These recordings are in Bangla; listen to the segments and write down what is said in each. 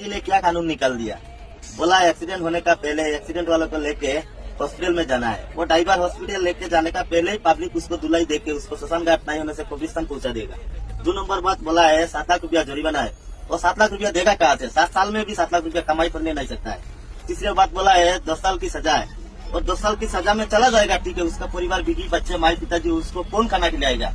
जी ने क्या कानून निकाल दिया? बोला एक्सीडेंट होने का पहले एक्सीडेंट वालों को लेके हॉस्पिटल में जाना है। वो ड्राइवर हॉस्पिटल लेके जाने का पहले ही पब्लिक उसको दुलाई देके, उसको श्मशान घाट नहीं होने से कब्रिस्तान पहुँचा देगा। दो नंबर बात बोला है, सात लाख रुपया जुर्माना है। वो सात लाख रुपया देगा कहाँ से? सात साल में भी सात लाख रुपया कमाई करने नहीं सकता है। तीसरी बात बोला है, दस साल की सजा है। और दस साल की सजा में चला जाएगा, ठीक है, उसका परिवार, बीवी, बच्चे, माई पिताजी, उसको कौन खाना खिलाएगा?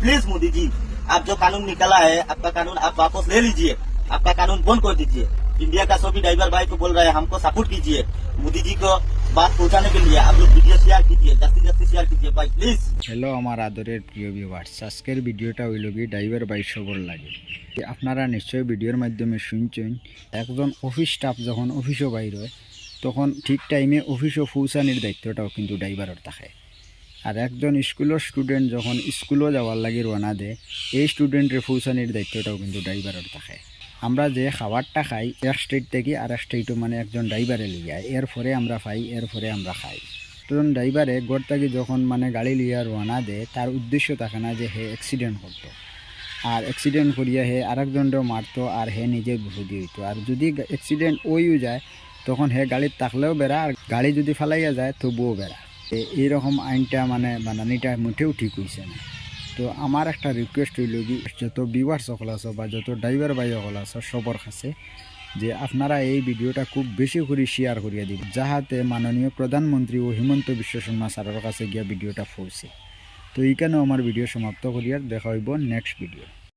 प्लीज़ मोदी जी, आप जो कानून निकाला है, आपका कानून आप वापस ले लीजिए। आपका कानून बंद कर दीजिए इंडिया का सभी ड्राइवर भाई को बोल रहे हैं हमको सपोर्ट कीजिए मोदी जी को बात पहुंचाने के लिए आप लोग वीडियो शेयर कीजिए जल्दी जल्दी शेयर कीजिए भाई प्लीज হ্যালো আমার আদরের প্রিয় ভিউয়ার্স আজকের ভিডিওটা হইল কি ড্রাইভার বাই সবর লাগে যে আপনারা নিশ্চয়ই ভিডিওর মাধ্যমে শুনছেন একজন অফিস স্টাফ যখন অফিসও বাইর হয় তখন ঠিক টাইমে অফিসও পৌঁছানির দায়িত্বটাও কিন্তু ড্রাইভারের থাকে আর একজন স্কুলের স্টুডেন্ট যখন স্কুলও যাওয়ার লাগে রওনা দেয় এই স্টুডেন্টের পৌঁছানির দায়িত্বটাও কিন্তু ড্রাইভারের থাকে আমরা যে খাবারটা খাই, এক স্টেট থেকে আর এক স্টেটও মানে একজন ড্রাইভারে লিয়ে যায় এর পরে আমরা পাই এর পরে আমরা খাই। একজন ড্রাইভারে গড় থেকে যখন মানে গাড়ি লিয়া রওনা দেয় তার উদ্দেশ্য থাকে না যে হে অ্যাক্সিডেন্ট করতো। আর অ্যাক্সিডেন্ট করিয়া হে আরেকজনও মারতো, আর হে নিজে ভুগি হইতো। আর যদি অ্যাক্সিডেন্ট ওইও যায়, তখন হে গাড়ির থাকলেও বেড়া, আর গাড়ি যদি ফেলাইয়া যায়, তবুও বেড়া। এইরকম আইনটা মানে বানানিটা মোটেও ঠিক হয়েছে না। তো আমার একটা রিকোয়েস্ট হইল কি, যত বিওয়ার সকল আছো বা যত ড্রাইভার ভাই সকল আছো, সবর কাছে, যে আপনারা এই ভিডিওটা খুব বেশি করে শেয়ার করিয়া দিবেন, যাহাতে মাননীয় প্রধানমন্ত্রী ও হিমন্ত বিশ্ব শর্মা স্যারের কাছে গিয়া ভিডিওটা পৌঁছে। তো এইখানেও আমার ভিডিও সমাপ্ত করিয়ার দেখা হইব নেক্সট ভিডিও